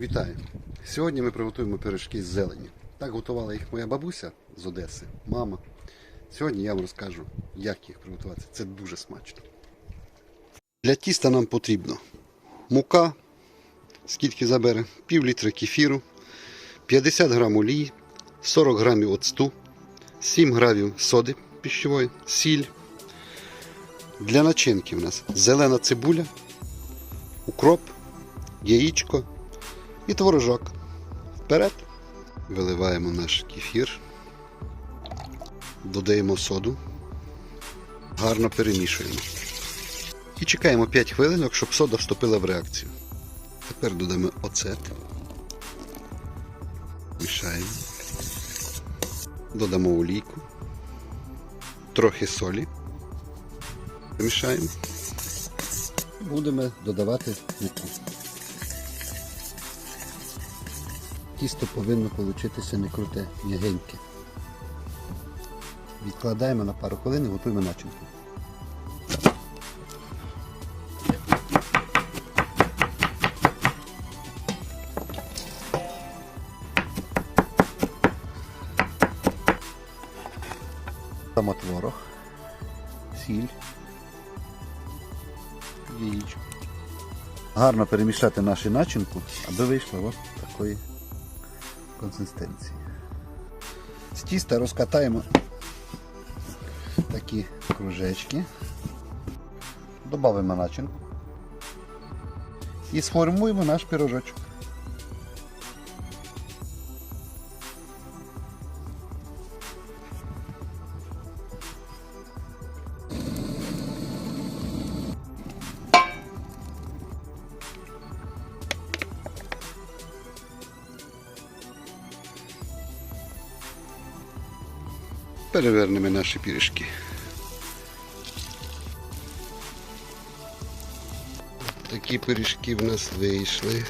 Вітаю! Сьогодні ми приготуємо пиріжки з зелені. Так готувала їх моя бабуся з Одеси, мама. Сьогодні я вам розкажу, як їх приготувати. Це дуже смачно. Для тіста нам потрібно мука, скільки забере, пів літра кефіру, 50 грам олії, 40 грамів оцту, 7 грамів соди пищової, сіль. Для начинки у нас зелена цибуля, укроп, яєчко і творожок. Вперед. Виливаємо наш кефір, додаємо соду, гарно перемішуємо. І чекаємо 5 хвилинок, щоб сода вступила в реакцію. Тепер додамо оцет. Мішаємо. Додамо олійку, трохи солі. Мішаємо. Будемо додавати муку. Тісто повинно получитися не круте, м'ягеньке. Відкладаємо на пару хвилин і готуємо начинку. Там творог, сіль, яєчко. Гарно перемішати нашу начинку, аби вийшла ось такої консистенції. З тіста розкатаємо такі кружечки, додамо начинку і сформуємо наш пирожочок. Перевернемо наші пірішки. Такі пиріжки в нас вийшли.